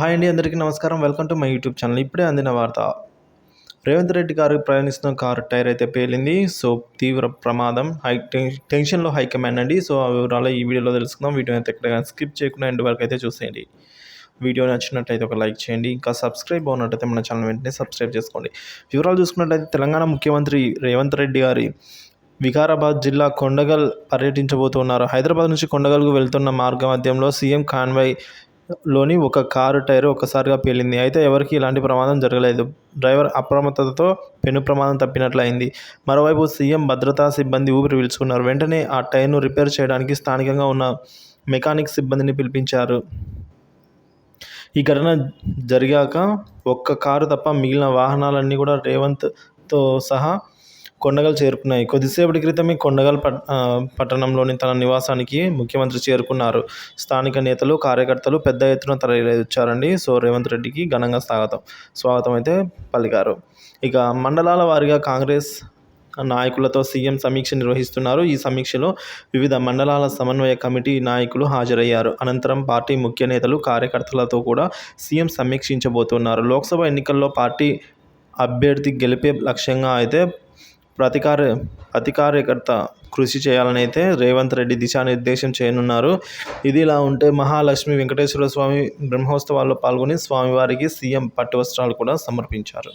Hi అండి అందరికీ నమస్కారం. Welcome to my YouTube channel. ఇప్పుడే అందిన వార్త. రేవంత్ రెడ్డి గారు ప్రయాణిస్తున్న కారు టైర్ అయితే పేలింది. సో తీవ్ర ప్రమాదం. హై టెన్- టెన్షన్లో హైకమాండ్ అండి. సో ఆ వివరాలు ఈ వీడియోలో తెలుసుకుందాం. వీడియో అయితే ఎక్కడ స్కిప్ చేయకుండా ఎండ్ వరకు అయితే చూసేయండి. వీడియో నచ్చినట్లయితే ఒక లైక్ చేయండి. ఇంకా సబ్స్క్రైబ్ అవునట్టయితే మన ఛానల్ వెంటనే సబ్స్క్రైబ్ చేసుకోండి. వివరాలు చూసుకున్నట్లయితే తెలంగాణ ముఖ్యమంత్రి రేవంత్ రెడ్డి గారి వికారాబాద్ జిల్లా కొండగల్ పర్యటించబోతున్నారు. హైదరాబాద్ నుంచి కొండగల్కు వెళ్తున్న మార్గ మధ్యంలో సీఎం కాన్వాయ్ లోని ఒక కారు టైర్ ఒక్కసారిగా పేలింది. అయితే ఎవరికి ఎలాంటి ప్రమాదం జరగలేదు. డ్రైవర్ అప్రమత్తతతో పెను ప్రమాదం తప్పినట్లయింది. మరోవైపు సీఎం భద్రతా సిబ్బంది ఊపిరి పీల్చుకున్నారు. వెంటనే ఆ టైర్ను రిపేర్ చేయడానికి స్థానికంగా ఉన్న మెకానిక్ సిబ్బందిని పిలిపించారు. ఈ ఘటన జరిగాక ఒక్క కారు తప్ప మిగిలిన వాహనాలన్నీ కూడా రేవంత్తో సహా కొండగల్ చేరుకున్నాయి. కొద్దిసేపటి క్రితమే కొండగల్ పట్ పట్టణంలోని తన నివాసానికి ముఖ్యమంత్రి చేరుకున్నారు. స్థానిక నేతలు కార్యకర్తలు పెద్ద ఎత్తున తరలి వచ్చారండి సో రేవంత్ రెడ్డికి ఘనంగా స్వాగతం. స్వాగతం అయితే పలికారు. ఇక మండలాల వారీగా కాంగ్రెస్ నాయకులతో సీఎం సమీక్ష నిర్వహిస్తున్నారు. ఈ సమీక్షలో వివిధ మండలాల సమన్వయ కమిటీ నాయకులు హాజరయ్యారు. అనంతరం పార్టీ ముఖ్య నేతలు కార్యకర్తలతో కూడా సీఎం సమీక్షించబోతున్నారు. లోక్సభ ఎన్నికల్లో పార్టీ అభ్యర్థి గెలిపే లక్ష్యంగా అయితే ప్రతికార కార్య కృషి చేయాలని అయితే రేవంత్ రెడ్డి దిశానిర్దేశం చేయనున్నారు. ఇది ఇలా ఉంటే మహాలక్ష్మి వెంకటేశ్వర స్వామి బ్రహ్మోత్సవాల్లో పాల్గొని స్వామివారికి సీఎం పట్టు వస్త్రాలు కూడా సమర్పించారు.